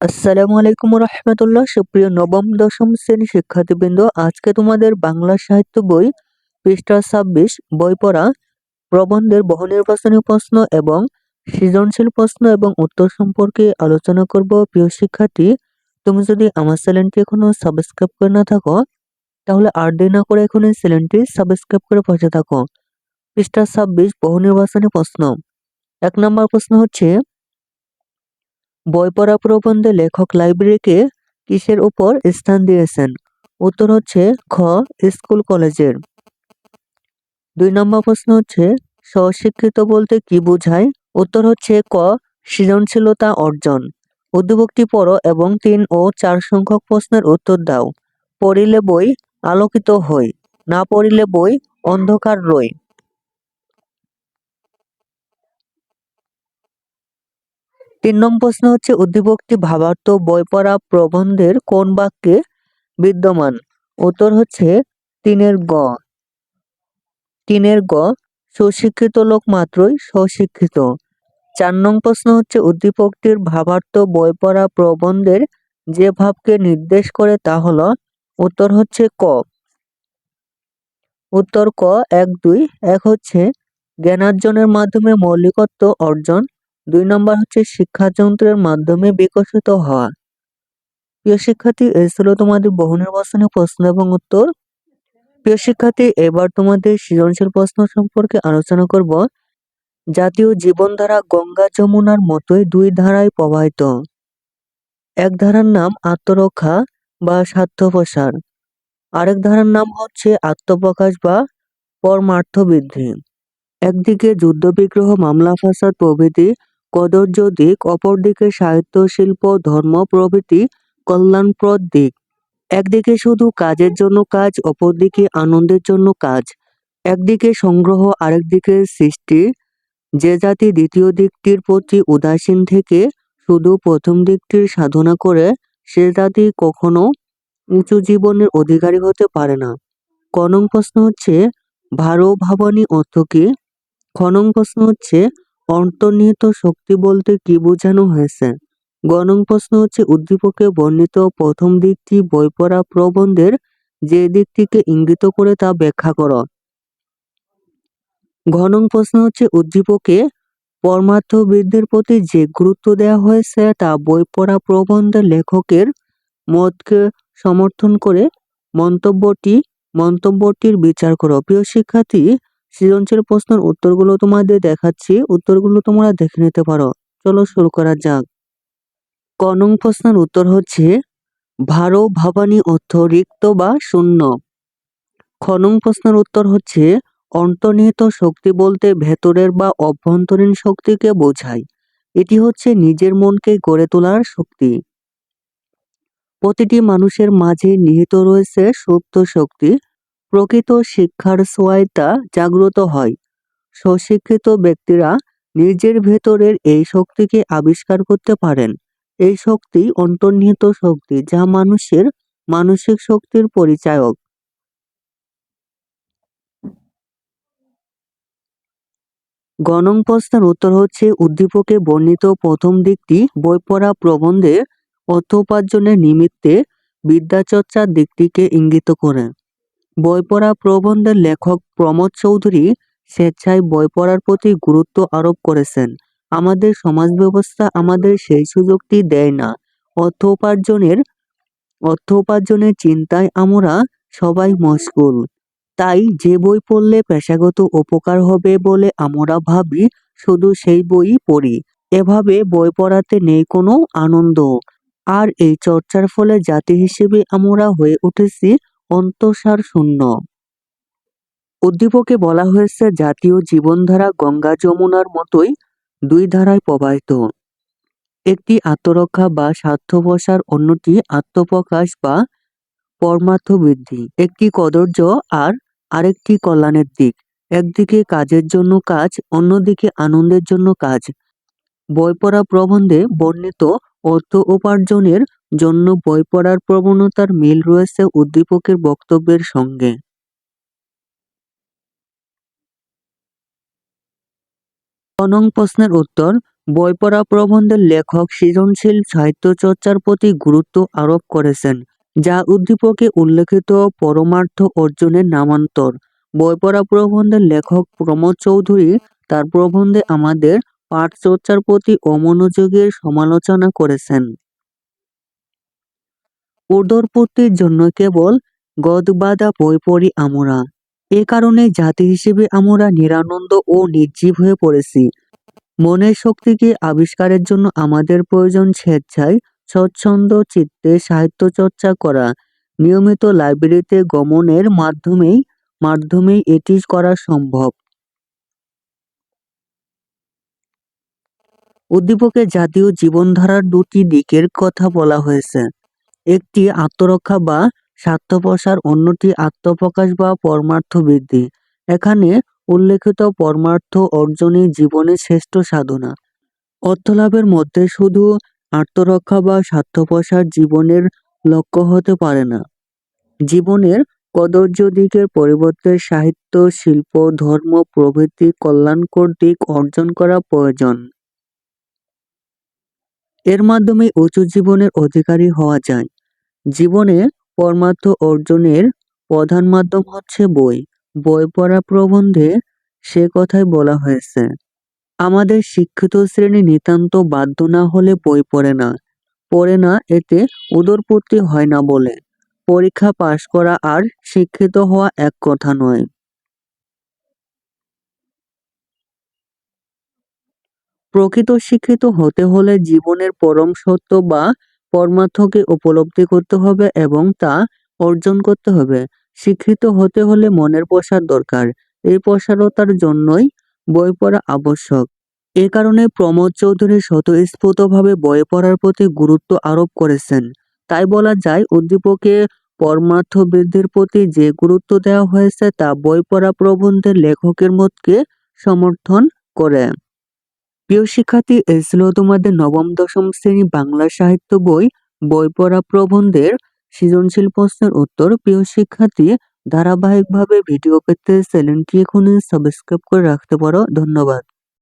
আসসালামু আলাইকুম রহমতুল্লাহ, সুপ্রিয় নবম, দশম শ্রেণি শিক্ষার্থীবৃন্দ, আজকে তোমাদের বাংলা সাহিত্য বই পৃষ্ঠা ছাব্বিশ, বই পড়া, প্রবন্ধের বহু নির্বাচনী প্রশ্ন এবং সৃজনশীল প্রশ্ন এবং উত্তর সম্পর্কে আলোচনা করব। প্রিয় শিক্ষার্থী, তুমি যদি আমার চ্যানেলটি এখনও সাবস্ক্রাইব করে না থাকো, তাহলে আর দেরি না করে এখন এই চ্যানেলটি সাবস্ক্রাইব করে পাশে থাকো। পৃষ্ঠা ছাব্বিশ বহু নির্বাচনী প্রশ্ন। এক নম্বর প্রশ্ন হচ্ছে বই পড়া প্রবন্ধে লেখক লাইব্রেরিকে কিসের উপর স্থান দিয়েছেন? উত্তর হচ্ছে, খ, স্কুল কলেজের। দুই নম্বর প্রশ্ন হচ্ছে, স্বশিক্ষিত বলতে কি বোঝায়? উত্তর হচ্ছে, ক, সৃজনশীলতা অর্জন। উদ্যোগটি পড়ো এবং তিন ও চার সংখ্যক প্রশ্নের উত্তর দাও। পড়িলে বই আলোকিত হই, না পড়িলে বই অন্ধকার রই। তিন নম্বর প্রশ্ন হচ্ছে, উদ্দীপকটি ভাবার্থ বই পড়া প্রবন্ধের কোন বাক্যে বিদ্যমান? উত্তর হচ্ছে, তিনের গ। তিনের গ, সুশিক্ষিত লোক মাত্রই স্বশিক্ষিত। চার নং প্রশ্ন হচ্ছে, উদ্দীপকটির ভাবার্থ বই পড়া প্রবন্ধের যে ভাবকে নির্দেশ করে তা হল, উত্তর হচ্ছে ক। উত্তর ক, এক দুই, এক হচ্ছে, জ্ঞানার্জনের মাধ্যমে মৌলিকত্ব অর্জন দুই নম্বর হচ্ছে শিক্ষাযন্ত্রের মাধ্যমে বিকশিত হওয়া। প্রিয় শিক্ষার্থী, এই ছিল তোমাদের বহু নির্বাচনী প্রশ্ন এবং উত্তর। প্রিয় শিক্ষার্থী, এবার তোমাদের সৃজনশীল প্রশ্ন সম্পর্কে আলোচনা করব। জাতীয় জীবনধারা গঙ্গা যমুনার মতোই দুই ধারায় প্রবাহিত। এক ধারার নাম আত্মরক্ষা বা স্বার্থ স্বার্থপ্রসার। আরেক ধারার নাম হচ্ছে আত্মপ্রকাশ বা পরমার্থ বৃদ্ধি একদিকে যুদ্ধবিগ্রহ মামলা ফাসাদ প্রভৃতি কদর্য দিক অপরদিকে সাহিত্য শিল্প ধর্ম, প্রভৃতি, কল্যাণপ্রদ দিক। একদিকে শুধু কাজের জন্য কাজ, অপরদিকে আনন্দের জন্য কাজ। একদিকে সংগ্রহ, আরেকদিকে সৃষ্টি। যে জাতি দ্বিতীয় দিকটির প্রতি উদাসীন থেকে শুধু প্রথম দিকটির সাধনা করে, সে জাতি কখনো উঁচু জীবনের অধিকারী হতে পারে না। কনং প্রশ্ন হচ্ছে ভারো ভাবানী অর্থ কি? খনং প্রশ্ন হচ্ছে অন্তর্নিহিত শক্তি বলতে কি বোঝানো হয়েছে? গণং প্রশ্ন হচ্ছে উদ্দীপকে বর্ণিত প্রথম দিকটি বই পড়া প্রবন্ধের যে দিকটিকে ইঙ্গিত করে তা ব্যাখ্যা কর। ঘনং প্রশ্ন হচ্ছে উদ্দীপকে পরমার্থ বৃদ্ধির প্রতি যে গুরুত্ব দেওয়া হয়েছে তা বই পড়া প্রবন্ধের লেখকের মতকে সমর্থন করে মন্তব্যটি মন্তব্যটির বিচার করো। প্রিয় শিক্ষার্থী সৃজনশীল প্রশ্নের উত্তরগুলো তোমাদের দেখাচ্ছি। উত্তরগুলো তোমরা দেখে নিতে পারো। চলো শুরু করা যাক। কনং প্রশ্নের উত্তর হচ্ছে, ভারো ভাবানী অর্থ রিক্ত বা শূন্য? খনং প্রশ্নের উত্তর হচ্ছে, অন্তর্নিহিত শক্তি বলতে ভেতরের বা অভ্যন্তরীণ শক্তিকে বোঝায়। এটি হচ্ছে নিজের মনকে গড়ে তোলার শক্তি। প্রতিটি মানুষের মাঝে নিহিত রয়েছে সুপ্ত শক্তি। প্রকৃত শিক্ষার ছোঁয়ায় তা জাগ্রত হয়। স্বশিক্ষিত ব্যক্তিরা নিজের ভেতরের এই শক্তিকে আবিষ্কার করতে পারেন। এই শক্তি অন্তর্নিহিত শক্তি, যা মানুষের মানসিক শক্তির পরিচায়ক। গণং প্রশ্নের উত্তর হচ্ছে, উদ্দীপকে বর্ণিত প্রথম দিকটি বই পড়া প্রবন্ধে অর্থ উপার্জনের নিমিত্তে বিদ্যাচর্চার দিকটিকে ইঙ্গিত করে। বই পড়া প্রবন্ধের লেখক প্রমোদ চৌধুরী স্বেচ্ছায় বই পড়ার প্রতি গুরুত্ব আরোপ করেছেন। আমাদের সমাজ ব্যবস্থা আমাদের সেই সুযোগটি দেয় না। অর্থ উপার্জনের অর্থ উপার্জনের চিন্তায় আমরা সবাই মশগুল। তাই যে বই পড়লে পেশাগত উপকার হবে বলে আমরা ভাবি, শুধু সেই বই পড়ি। এভাবে বই পড়াতে নেই কোনো আনন্দ। আর এই চর্চার ফলে জাতি হিসেবে আমরা হয়ে উঠেছি অন্তঃসার শূন্য। উদ্দীপকে বলা হয়েছে, জাতীয় জীবনধারা গঙ্গা যমুনার মতোই দুই ধারায় প্রবাহিত। একটি আত্মরক্ষা বা স্বার্থপ্রসার অন্যটি আত্মপ্রকাশ বা পরমার্থ বৃদ্ধি একটি কদর্য আর আরেকটি কল্যাণের দিক। একদিকে কাজের জন্য কাজ, অন্যদিকে আনন্দের জন্য কাজ। বই পড়া প্রবন্ধে বর্ণিত অর্থ উপার্জনের জন্য বই পড়ার প্রবণতার মিল রয়েছে উদ্দীপকের বক্তব্যের সঙ্গে। অনং প্রশ্নের উত্তর, বই পড়া প্রবন্ধের লেখক সৃজনশীল সাহিত্য চর্চার প্রতি গুরুত্ব আরোপ করেছেন, যা উদ্দীপকে উল্লেখিত পরমার্থ অর্জনের নামান্তর। বই পড়া প্রবন্ধের লেখক প্রমোদ চৌধুরী তার প্রবন্ধে আমাদের পাঠ চর্চার প্রতি অমনোযোগের সমালোচনা করেছেন। উদরপূর্তির জন্য কেবল গদবাদা বই পড়ি আমরা। এ কারণে জাতি হিসেবে আমরা নিরানন্দ ও নির্জীব হয়ে পড়েছি। মনের শক্তিকে আবিষ্কারের জন্য আমাদের প্রয়োজন স্বেচ্ছায় স্বচ্ছন্দ চিত্তে সাহিত্য চর্চা করা। নিয়মিত লাইব্রেরিতে গমনের মাধ্যমেই মাধ্যমেই এটি করা সম্ভব। উদ্দীপকে জাতীয় জীবনধারার দুটি দিকের কথা বলা হয়েছে। একটি আত্মরক্ষা বা স্বার্থপ্রসার অন্যটি আত্মপ্রকাশ বা পরমার্থ বৃদ্ধি। এখানে উল্লেখিত পরমার্থ অর্জনই জীবনের শ্রেষ্ঠ সাধনা। অর্থলাভের মধ্যে শুধু আত্মরক্ষা বা স্বার্থপ্রসার জীবনের লক্ষ্য হতে পারে না। জীবনের কদর্য দিকের পরিবর্তে সাহিত্য, শিল্প, ধর্ম, প্রভৃতি, কল্যাণকর দিক অর্জন করা প্রয়োজন। এর মাধ্যমে উঁচু জীবনের অধিকারী হওয়া যায়। জীবনে পরমার্থ অর্জনের প্রধান মাধ্যম হচ্ছে বই। বই পড়া প্রবন্ধে সে কথাই বলা হয়েছে, আমাদের শিক্ষিত শ্রেণি নিতান্ত বাধ্য না হলে বই পড়ে না পড়ে না এতে উদরপূর্তি হয় না বলে। পরীক্ষা পাশ করা আর শিক্ষিত হওয়া এক কথা নয়। প্রকৃত শিক্ষিত হতে হলে জীবনের পরম সত্য বা পরমার্থকে উপলব্ধি করতে হবে এবং তা অর্জন করতে হবে। শিক্ষিত হতে হলে মনের প্রসার দরকার। এই প্রসারতার জন্যই বই পড়া আবশ্যক। এ কারণে প্রমোদ চৌধুরী স্বতঃস্ফূর্তভাবে বই পড়ার প্রতি গুরুত্ব আরোপ করেছেন। তাই বলা যায়, উদ্দীপকে পরমার্থ বৃদ্ধির প্রতি যে গুরুত্ব দেওয়া হয়েছে তা বই পড়া প্রবন্ধের লেখকের মতকে সমর্থন করে। প্রিয় শিক্ষার্থী, এই ছিল তোমাদের নবম, দশম শ্রেণি বাংলা সাহিত্য বই বই পড়া প্রবন্ধের সৃজনশীল প্রশ্নের উত্তর। প্রিয় শিক্ষার্থী, ধারাবাহিকভাবে ভিডিও পেতে চ্যানেলটি এখন সাবস্ক্রাইব করে রাখতে পারো। ধন্যবাদ।